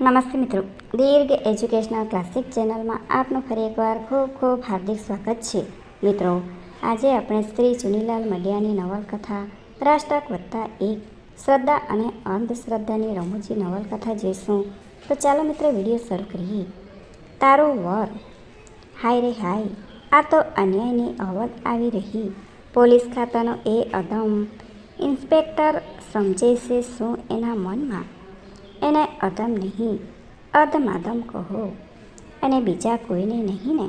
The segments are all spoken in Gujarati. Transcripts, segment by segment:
નમસ્તે મિત્રો. દીર્ઘ એજ્યુકેશનલ ક્લાસિક ચેનલમાં આપનું ફરી એકવાર ખૂબ ખૂબ હાર્દિક સ્વાગત છે. મિત્રો, આજે આપણે શ્રી ચુનીલાલ મડિયાની નવલકથા, રાષ્ટ્રક વત્તા એક, શ્રદ્ધા અને અંધશ્રદ્ધાની રમૂજી નવલકથા જોઈશું. તો ચાલો મિત્રો વીડિયો શરૂ કરીએ. તારો વર. હાય રે હાય. આ તો અન્યાયની અવધ આવી રહી. પોલીસ ખાતાનો એ અદમ. ઇન્સ્પેક્ટર સમજે છે શું એના મનમાં? અદમ નહીં અધમાદમ કહો. અને બીજા કોઈને નહીં ને,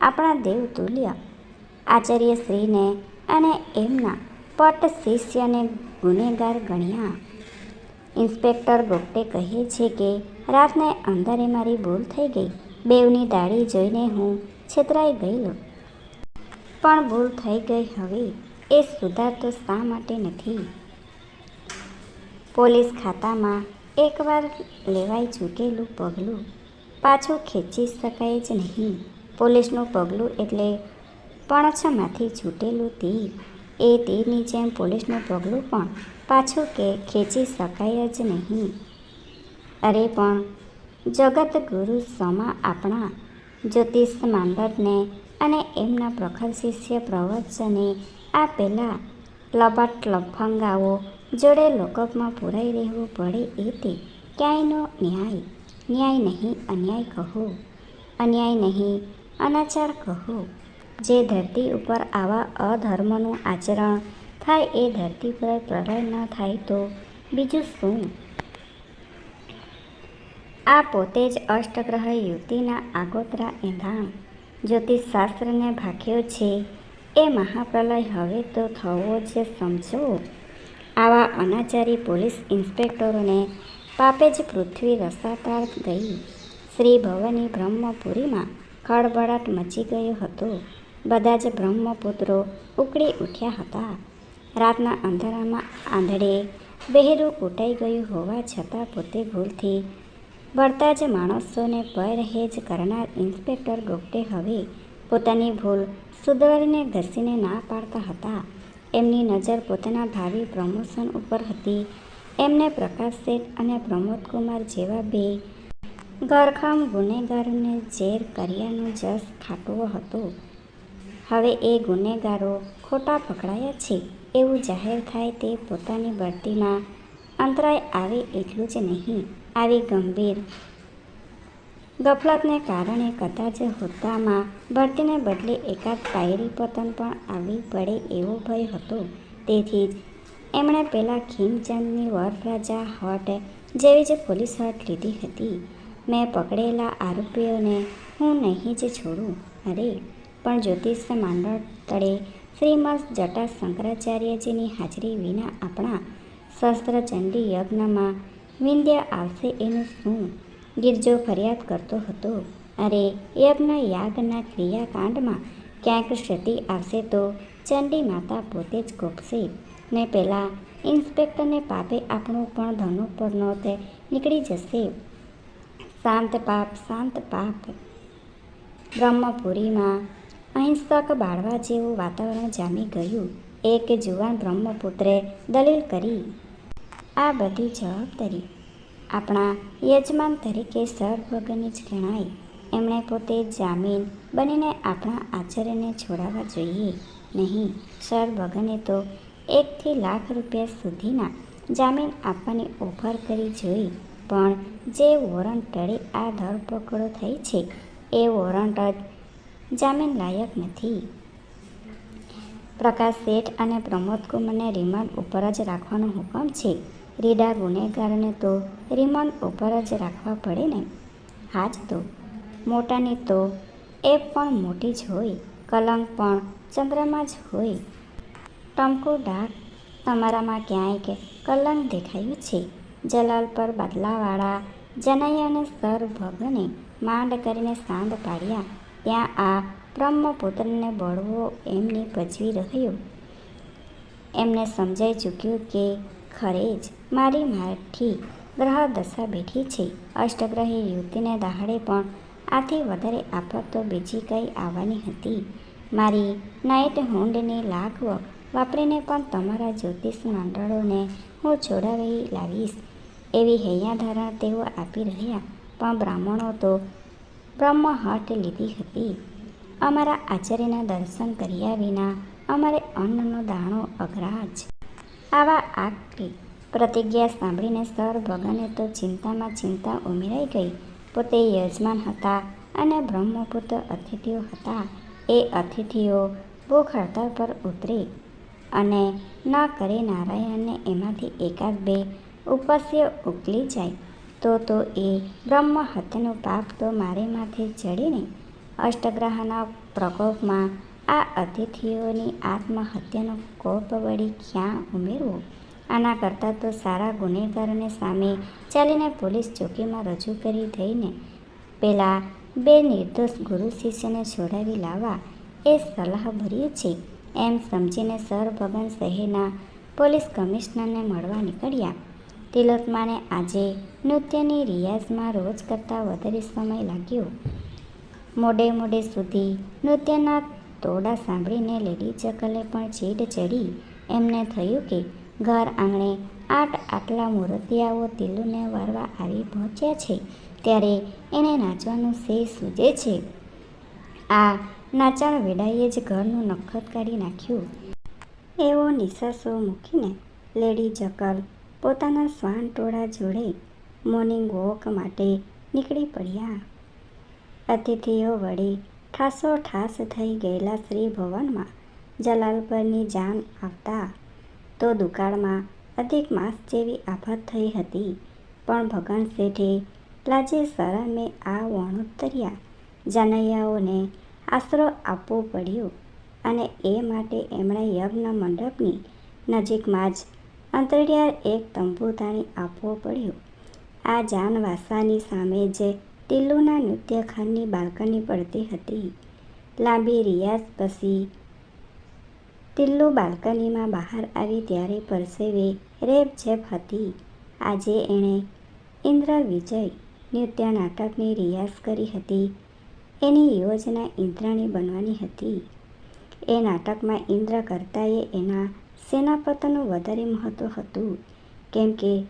આપણા દેવ તુલ્ય, આચાર્ય શ્રીને અને એમના પટ શિષ્યને ગુનેગાર ગણ્યા. ઇન્સ્પેક્ટર ગોપટે કહે છે કે, રાતને અંધારે મારી ભૂલ થઈ ગઈ. બેવની દાઢી જોઈને હું છેતરાઈ ગયેલો. પણ ભૂલ થઈ ગઈ હવે, એ સુધારતો શા માટે નથી? પોલીસ ખાતામાં એકવાર લેવાઈ ચૂકેલું પગલું પાછું ખેંચી શકાય જ નહીં. પોલીસનું પગલું એટલે પણછમાંથી છૂટેલું તીર. એ તીરની જેમ પોલીસનું પગલું પણ પાછું કે ખેંચી શકાય જ નહીં. અરે પણ જગતગુરુ સમા આપણા જ્યોતિષ માંડટને અને એમના પ્રખર શિષ્ય પ્રવચને આ પહેલાં લબાટ લફંગાઓ જોડે લોકઅપમાં પુરાઈ રહેવું પડે એ તે ક્યાંયનો ન્યાય? ન્યાય નહીં, અન્યાય કહો. અન્યાય નહીં, અનાચાર કહો. જે ધરતી ઉપર આવા અધર્મનું આચરણ થાય એ ધરતી પર પ્રલય ન થાય તો બીજું શું? આ પોતે જ અષ્ટગ્રહ યુવતીના આગોતરા એંધાણ. જ્યોતિષશાસ્ત્રને ભાખ્યો છે, એ મહાપ્રલય હવે તો થવો જ સમજો. આવા અનાચારી પોલીસ ઇન્સ્પેક્ટરોને પાપે જ પૃથ્વી રસાતાર ગઈ. શ્રી ભવાની બ્રહ્મપુરીમાં ખળભળાટ મચી ગયો હતો. બધા જ બ્રહ્મપુત્રો ઉકળી ઉઠ્યા હતા. રાતના અંધારામાં આંધળે બહેરું કૂટાઈ ગયું હોવા છતાં પોતે ભૂલથી બળતા જ માણસોને પરહેજ કરનાર ઇન્સ્પેક્ટર ગોપટે હવે પોતાની ભૂલ સુધારીને ઘસીને ના પાડતા હતા. એમની નજર પોતાના ભાવિ પ્રમોશન ઉપર હતી. એમને પ્રકાશ શેઠ અને પ્રમોદકુમાર જેવા બે ગરખમ ગુનેગારોને ઝેર કર્યાનો જસ ખાટવો હતો. હવે એ ગુનેગારો ખોટા પકડાયા છે એવું જાહેર થાય તે પોતાની બઢતીમાં અંતરાય આવે એટલું જ નહીં. આવી ગંભીર ગફલતને કારણે કદાચ હોદ્દામાં ભરતીને બદલે એકાદ પાયરી પતન પણ આવી પડે એવો ભય હતો. તેથી જ એમણે પેલા ખીમચંદની વરરાજા હટ જેવી જ પોલીસ હટ લીધી હતી. મેં પકડેલા આરોપીઓને હું નહીં જ છોડું. અરે, પણ જ્યોતિષ માંડળ તળે શ્રીમદ જટા શંકરાચાર્યજીની હાજરી વિના આપણા શસ્ત્રચંડી યજ્ઞમાં વિંધ્ય આવશે એનું શું? ગિરજો ફરિયાદ કરતો હતો. અરે, યજ્ઞ યાગના ક્રિયાકાંડમાં ક્યાંક ક્ષતિ આવશે તો ચંડી માતા પોતે જ કોપશે ને પહેલાં ઇન્સ્પેક્ટરને પાપે આપણું પણ ધનુ પર નોતે નીકળી જશે. શાંત પાપ શાંત પાપ. બ્રહ્મપુરીમાં અહિંસક બાળવા જેવું વાતાવરણ જામી ગયું. એક જુવાન બ્રહ્મપુત્રે દલીલ કરી, આ બધી જવાબદારી આપણા યજમાન તરીકે સરભગની જ ગણાય. એમણે પોતે જામીન બનીને આપણા આચાર્યને છોડાવવા જોઈએ. નહીં સરભગને તો એકથી લાખ રૂપિયા સુધીના જામીન આપવાની ઓફર કરી જોઈ. પણ જે વોરંટ તળે આ ધરપકડો થઈ છે, એ વોરંટ જ જામીન લાયક નથી. પ્રકાશ શેઠ અને પ્રમોદ કુમારને રિમાન્ડ ઉપર જ રાખવાનો હુકમ છે. રીડા ગુનેગારને તો રિમાન્ડ ઉપર જ રાખવા પડે ને? હા જ તો મોટાની તો એ પણ મોટી જ હોય, કલંક પણ ચંદ્રમાં જ હોય. ટમકુ ડાક, તમારામાં ક્યાંય કલંક દેખાયું છે? જલાલ પર બદલાવાળા જનૈયાને સર ભગને માંડ કરીને સાંદ પાડ્યા. ત્યાં આ બ્રહ્મપુત્રને બળવો એમની ભજવી રહ્યો. એમને સમજાઈ ચૂક્યું કે ખરે જ મારી માઠી ગ્રહ દશા બેઠી છે. અષ્ટગ્રહી યુવતીને દહાડે પણ આથી વધારે આફત તો બીજી કંઈ આવવાની હતી. મારી નાઇટ હુંડની લાગવ વાપરીને પણ તમારા જ્યોતિષ મંડળોને હું છોડાવી લાવીશ. એવી હૈયાધારણ તેઓ આપી રહ્યા, પણ બ્રાહ્મણો તો બ્રહ્મહટ લીધી હતી. અમારા આચાર્યના દર્શન કર્યા વિના અમારે અન્નનો દાણો અઘરાજ આવા આગતી પ્રતિજ્ઞા સાંભળીને સર ભગને તો ચિંતામાં ચિંતા ઉમેરાઈ ગઈ. પોતે યજમાન હતા અને બ્રહ્મપુત્ર અતિથિઓ હતા. એ અતિથિઓ ભૂખ હડતાળ પર ઉતરી અને ન કરે નારાયણને એમાંથી એકાદ બે ઉપસ્ય ઉકલી જાય. તો તો એ બ્રહ્મ હત્યાનું પાપ તો મારે માથે ચડીને અષ્ટગ્રહના પ્રકોપમાં આ અતિથિઓની આત્મહત્યાનો કોપ વળી ક્યાં ઉમેરવો? આના કરતાં તો સારા ગુનેગારોને સામે ચાલીને પોલીસ ચોકીમાં રજૂ કરી દઈને પહેલાં બે નિર્દોષ ગુરુ શિષ્યને છોડાવી લાવવા એ સલાહભર્યું છે. એમ સમજીને સર ભગન શહેરના પોલીસ કમિશનરને મળવા નીકળ્યા. તિલોત્માને આજે નૃત્યની રિયાઝમાં રોજ કરતાં વધારે સમય લાગ્યો. મોડે મોડે સુધી નૃત્યના તોડા સાંભળીને લેડી ચકલે પણ ચીડ ચડી. એમને થયું કે ઘર આંગણે આટ આટલા મૂર્તિયાઓ તિલુને વારવા આવી પહોંચ્યા છે, ત્યારે એને નાચવાનું સે સૂજે છે. આ નાચાણ વેડાઈએ જ ઘરનું નખત કાઢી નાખ્યું. એવો નિશાસો મૂકીને લેડી જકલ પોતાના શ્વાન ટોળા જોડે મોર્નિંગ વોક માટે નીકળી પડ્યા. અતિથિઓ વળી ઠાસો ઠાસ થઈ ગયેલા શ્રી ભવનમાં જલાલપરની જાન આવતા તો દુકાળમાં અધિક માસ જેવી આફત થઈ હતી. પણ ભગવાન શેઠે લાજે શરમે આ વણોતર્યા જાનૈયાઓને આશરો આપવો પડ્યો અને એ માટે એમણે યજ્ઞ મંડપની નજીકમાં જ અંતરિયાળ એક તંબુ તાણી આપવો પડ્યો. આ જાનવાસાની સામે જ ટિલ્લુના નૃત્યખાનની બાલ્કની પડતી હતી. લાંબી રિયાઝ પછી તિલ્લુ બાલ્કનીમાં બહાર આવી ત્યારે પરસેવે રેપઝેપ હતી. આજે એણે ઇન્દ્ર વિજય નૃત્ય નાટકની રિયાઝ કરી હતી. એની યોજના ઇન્દ્રાણી બનવાની હતી. એ નાટકમાં ઇન્દ્ર કરતાંય એના સેનાપતનું વધારે મહત્ત્વ હતું. કેમ કે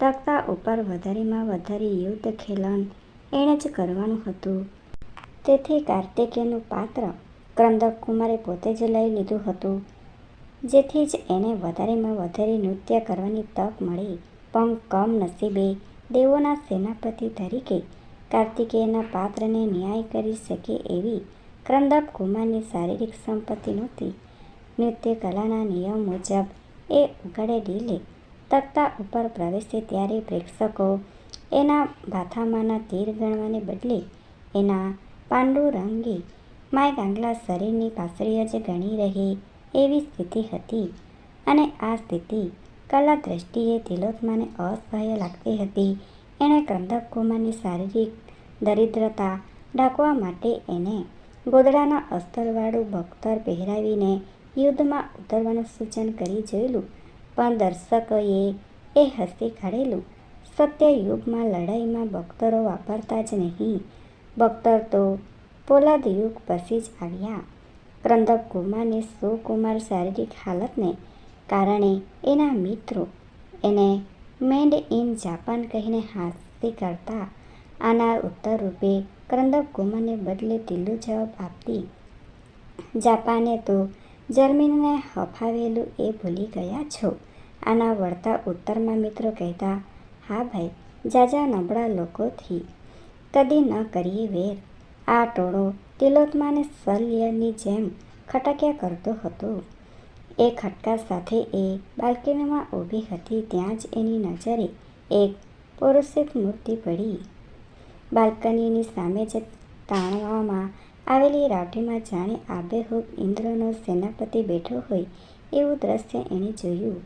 તખ્તા ઉપર વધારેમાં વધારે યુદ્ધ ખેલણ એણે જ કરવાનું હતું. તેથી કાર્તિકેયનું પાત્ર ક્રંદક કુમારે પોતે જ લઈ લીધું હતું. જેથી જ એને વધારેમાં વધારે નૃત્ય કરવાની તક મળી. પણ કમનસીબે દેવોના સેનાપતિ તરીકે કાર્તિકેયના પાત્રને ન્યાય કરી શકે એવી ક્રંદક કુમારની શારીરિક સંપત્તિ નહોતી. નૃત્ય કલાના નિયમ મુજબ એ ઉઘાડે ઢીલે તખ્તા ઉપર પ્રવેશે ત્યારે પ્રેક્ષકો એના ભાથામાંના તીર ગણવાને બદલે એના પાંડુરંગી માય ગાંગલા શરીરની પાસળીઓ જ ગણી રહે એવી સ્થિતિ હતી. અને આ સ્થિતિ કલા દ્રષ્ટિએ તિલોત્માને અસહ્ય લાગતી હતી. એણે ક્રંદક કુમારની શારીરિક દરિદ્રતા ઢાંકવા માટે એને ગોદડાના અસ્તરવાળું બખ્તર પહેરાવીને યુદ્ધમાં ઉતરવાનું સૂચન કરી જોયેલું. પણ દર્શકોએ એ હસી કાઢેલું સત્યયુગમાં લડાઈમાં બખ્તરો વાપરતા જ નહીં. બખ્તર તો પોલાદ યુગ પછી જ આવ્યા. ક્રંદક કુમારની સુકુમાર શારીરિક હાલતને કારણે એના મિત્રો એને મેન્ડ ઇન જાપાન કહીને હાસ્ય કરતા. આના ઉત્તરરૂપે ક્રંદક કુમારને બદલે ટિલ્લુ જવાબ આપતી જાપાને તો જર્મનીને હફાવેલું એ ભૂલી ગયા છો. આના વળતા ઉત્તરમાં મિત્રો કહેતા હા ભાઈ, જાજા નબળા લોકોથી કદી ન કરીએ વેર. આ ટોળો તિલોત્માને શલ્યની જેમ ખટક્યા કરતો હતો. એ ખટકા સાથે એ બાલ્કનીમાં ઊભી હતી, ત્યાં જ એની નજરે એક પૌરુષિક મૂર્તિ પડી. બાલ્કનીની સામે જ તાણવામાં આવેલી રાવટીમાં જાણે આબેહૂબ ઇન્દ્રનો સેનાપતિ બેઠો હોય એવું દ્રશ્ય એણે જોયું.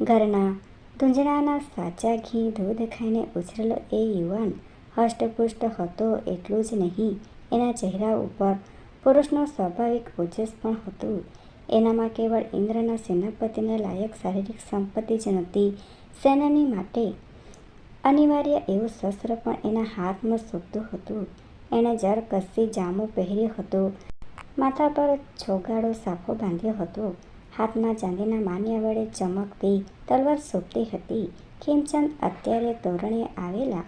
ઘરના ધૂંઝણાના સાચા ઘી દૂધ ખાઈને ઉછરેલો એ યુવાન. હષ્ટપુષ્ટ હતો એટલું જ નહીં, એના ચહેરા ઉપર પુરુષનો સ્વાભાવિક ઓજસ પણ હતું. એનામાં કેવળ ઇન્દ્રના સેનાપતિને લાયક શારીરિક સંપત્તિ જ નહોતી, સેનાની માટે અનિવાર્ય એવું શસ્ત્ર પણ એના હાથમાં શોભતું હતું. એણે જરકસ્સી જામો પહેર્યો હતો, માથા પર છોગાડો સાફો બાંધ્યો હતો. હાથમાં ચાંદીના માન્યા વડે ચમકતી તલવાર શોભતી હતી. ખીમચંદ અત્યારે તોરણે આવેલા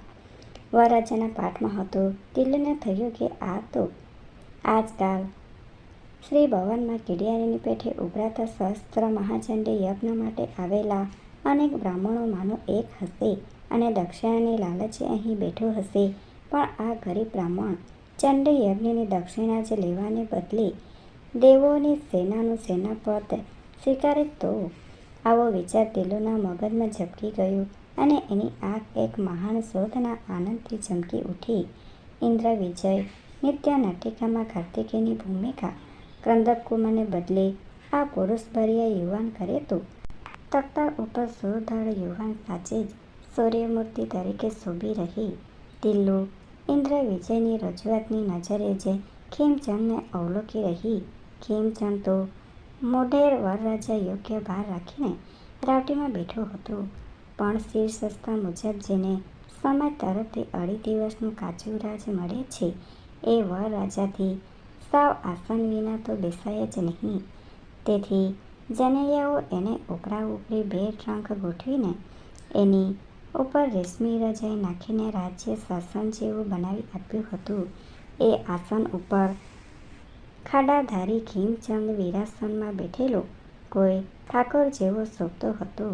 વરાજાના પાઠમાં હતો. દિલ્હીને થયું કે આ તો આજકાલ શ્રી ભવનમાં કીડિયારીની પેઠે ઉભરાતા સહસ્ત્ર મહાચંડે યજ્ઞ માટે આવેલા અનેક બ્રાહ્મણોમાંનો એક હશે અને દક્ષિણાની લાલચે અહીં બેઠો હશે. પણ આ ગરીબ બ્રાહ્મણ ચંડી યજ્ઞની દક્ષિણા જ લેવાને બદલે દેવોની સેનાનું સેનાપદ સ્વીકારે તો? આવો વિચાર તિલ્લુના મગજમાં ઝબકી ગયો અને એની આંખ એક મહાન શોધના આનંદથી ચમકી ઉઠી. ઇન્દ્ર વિજય, નિત્ય નાટિકામાં કાર્તિકેયની ભૂમિકા, ક્રંદકુમારને બદલે આ પુરુષભર્યા યુવાન કરે તો? તખ્તા ઉપર સુધડ યુવાન સાચે જ સૂર્યમૂર્તિ તરીકે શોભી રહી. દિલ્લુ, ઇન્દ્ર વિજયની રજૂઆતની નજરે જે ખીમચંદને અવલોકી રહી. ખીમચંદ તો મોઢેર વરરાજા યોગ્ય ભાર રાખીને રાવટીમાં બેઠો હતો. પણ શીર્ષસ્થ મુજબ જેને સમય તરફથી અઢી દિવસનું કાચું રાજ મળે છે, એ વરરાજાથી સાવ આસન વિના તો બેસાય જ નહીં. તેથી જનૈયાઓ એને ઉપરા ઉપરી બે ટ્રંક ગોઠવીને એની ઉપર રેશમી રજાઈ નાખીને રાજ્ય શાસન જેવું બનાવી આપ્યું હતું. એ આસન ઉપર ખાડાધારી ખીમચંદ વિરાસનમાં બેઠેલો કોઈ ઠાકોર જેવો શોભતો હતો.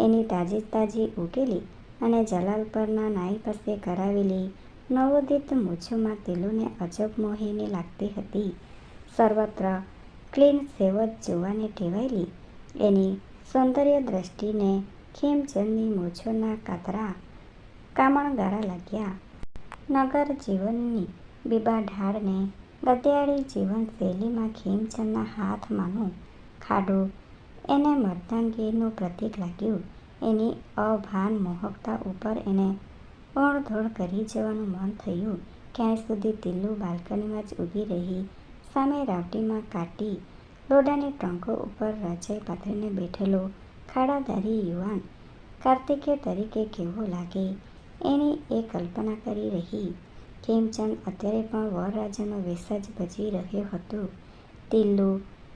એની તાજી તાજી ઉકેલી અને જલાલ પરના નાઈ પાસે કરાવેલી નવોદિત મૂછોમાં તિલુને અજબ મોહિની લાગતી હતી. સર્વત્ર ક્લીન સેવત જોવાને ટેવાયેલી એની સૌંદર્ય દ્રષ્ટિને ખીમચંદની મૂછોના કાતરા કામણગારા લાગ્યા. નગર જીવનની બીબા ઢાળને ગદ્યાળી જીવનશૈલીમાં ખીમચંદના હાથમાંનું ખાડું, એને મર્દાંગીનું પ્રતીક લાગ્યું. એની અભાન મોહકતા ઉપર એને ઓળધોળ કરી જવાનું મન થયું. ક્યાંય સુધી તિલ્લુ બાલ્કનીમાં જ ઊભી રહી, સામે રાવટીમાં કાટી લોડાની ટ્રંકો ઉપર રજાઈ પાથરીને બેઠેલો ખાડાધારી યુવાન કાર્તિકે તરીકે કેવો લાગે, એની એ કલ્પના કરી રહી. ખીમચંદ અત્યારે પણ વરરાજાનો વેશ જ ભજવી રહ્યો હતો. તિલ્લુ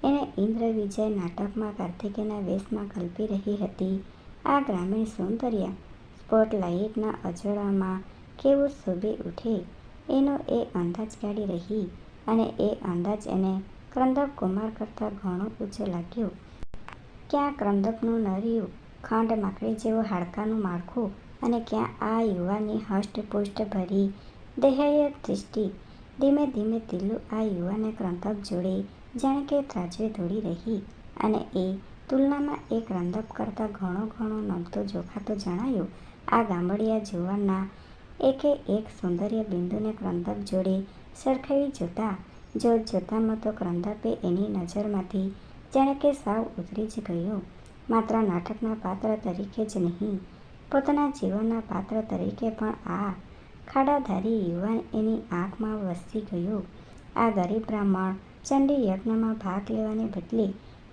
એને ઇન્દ્ર વિજય નાટકમાં કાર્તિકેયના વેશમાં કલ્પી રહી હતી. આ ગ્રામીણ સૌંદર્ય સ્પોટલાઇટના અજોડામાં કેવું શોભી ઉઠે, એનો એ અંદાજ કાઢી રહી અને એ અંદાજ એને ક્રંદક કુમાર કરતાં ઘણો ઊંચો લાગ્યો. ક્યાં ક્રંદકનું નરિયું ખાંડ માકડી જેવું હાડકાનું માળખું અને ક્યાં આ યુવાની હષ્ટપુષ્ટ ભરી દેહય દૃષ્ટિ ધીમે ધીમે તિલુ આ યુવાને ક્રંદક જોડે જાણે કે ત્રાજવે દોડી રહી અને એ તુલનામાં એક રંધપ કરતાં ઘણો ઘણો નમતો જોખાતો જણાયો. આ ગામડિયા જુવાનના એકે એક સૌંદર્ય બિંદુને ક્રંધક જોડે સરખાવી જોતા જોત જોતામાં તો ક્રંદકે એની નજરમાંથી જાણે કે સાવ ઉતરી જ ગયો. માત્ર નાટકના પાત્ર તરીકે જ નહીં, પોતાના જીવનના પાત્ર તરીકે પણ આ ખાડાધારી યુવાન એની આંખમાં વસી ગયો. આ ગરીબ બ્રાહ્મણ ચંડી યજ્ઞમાં ભાગ લેવાને બદલે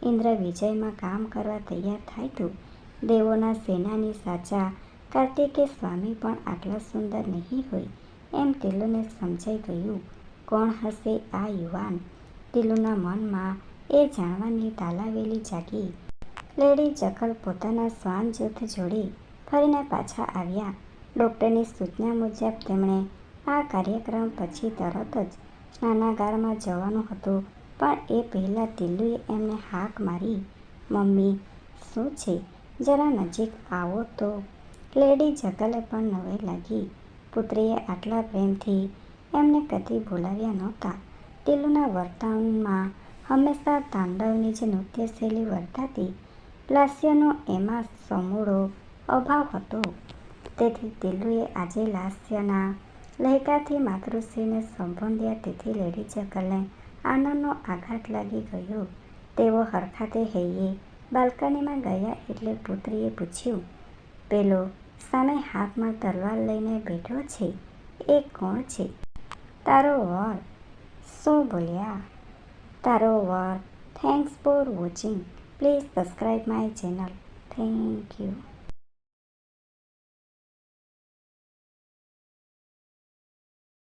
ઇન્દ્ર વિજયમાં કામ કરવા તૈયાર થાય તો દેવોના સેનાની સાચા કાર્તિકે સ્વામી પણ આટલા સુંદર નહીં હોય એમ તિલુને સમજાઈ ગયું. કોણ હશે આ યુવાન? તિલુના મનમાં એ જાણવાની તાલાવેલી જાગી. લેડી ચકલ પોતાના શ્વાન જૂથ જોડે ફરીને પાછા આવ્યા. ડૉક્ટરની સૂચના મુજબ તેમણે આ કાર્યક્રમ પછી તરત જ સ્નાનાગારમાં જવાનું હતું. પણ એ પહેલાં તિલ્લુએ એમને હાક મારી, મમ્મી, શું છે? જરા નજીક આવો તો. લેડી જગલે પણ નવાઈ લાગી. પુત્રીએ આટલા પ્રેમથી એમને કદી બોલાવ્યા નહોતા. ટીલુના વર્તનમાં હંમેશા તાંડવની નૃત્ય નૃત્યશૈલી વર્તાતી લાસ્યનો એમાં સમૂળો અભાવ હતો. તેથી તિલ્લુએ આજે લાસ્યના. લહેકાથી માતૃશ્રીને સંબોધ્યા તેથી લેડી જગલને આનંદનો આઘાત લાગી ગયો. તેઓ હરખાતે હૈયે. બાલ્કનીમાં ગયા એટલે પુત્રીએ પૂછ્યું, પેલો, સામે હાથમાં તલવાર લઈને બેઠો છે? એ કોણ છે? તારો વર. શું બોલ્યા? તારો વર. Thanks for watching. Please subscribe my channel. Thank you.